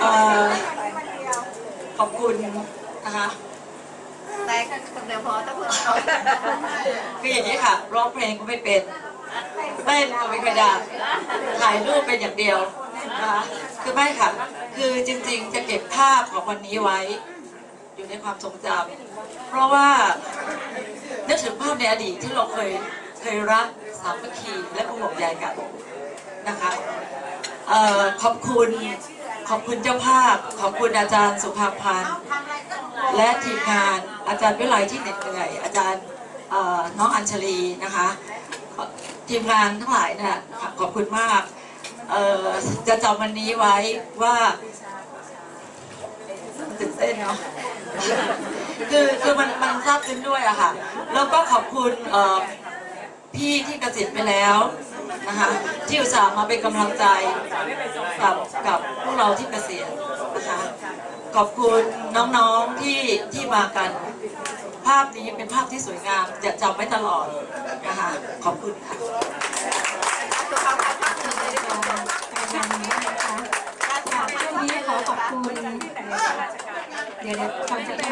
เอ่อขอบคุณนะคะแต่คนเดียวพอถ้าเพื่อนคืออย่างนี้ค่ะ ร้องเพลงก็ไม่เป็นเต้นก็ไม่เคอยได้ถ่ายรูปเป็นอย่างเดียวนะคะคือไม่ค่ะ คือจริงๆ จะเก็บภาพของวันนี้ไว้ อยู่ในความทรงจำเพราะว่านึกถึงภาพในอดีตที่เราเคยเคยรักสามัคคีและก็ห่วงใยกันนะคะเอ่อขอบคุณ ขอบคุณเจ้าภาพ ขอบคุณอาจารย์สุภาพันธ์ และทีมงานอาจารย์วิไลที่เหน็ดเหนื่อย อาจารย์น้องอัญชลีนะคะ ทีมงานทั้งหลายเนี่ยขอบคุณมากจะจำวันนี้ไว้ว่าตื่นเต้นเนาะคือคือมันมันซาบซึ้งด้วยอะค่ะ แล้วก็ขอบคุณเอ่อพี่ที่เกษียณไปแล้วนะคะที่อุตส่าห์มาเป็นกำลังใจกับกับ เราที่เกษียณนะคะขอบคุณน้องๆที่ที่มากัน ภาพนี้เป็นภาพที่สวยงามจะจำไว้ตลอดนะคะขอบคุณค่ะช่วงนี้ขอขอบคุณเดี๋ยวเดี๋ยวก่อนจะ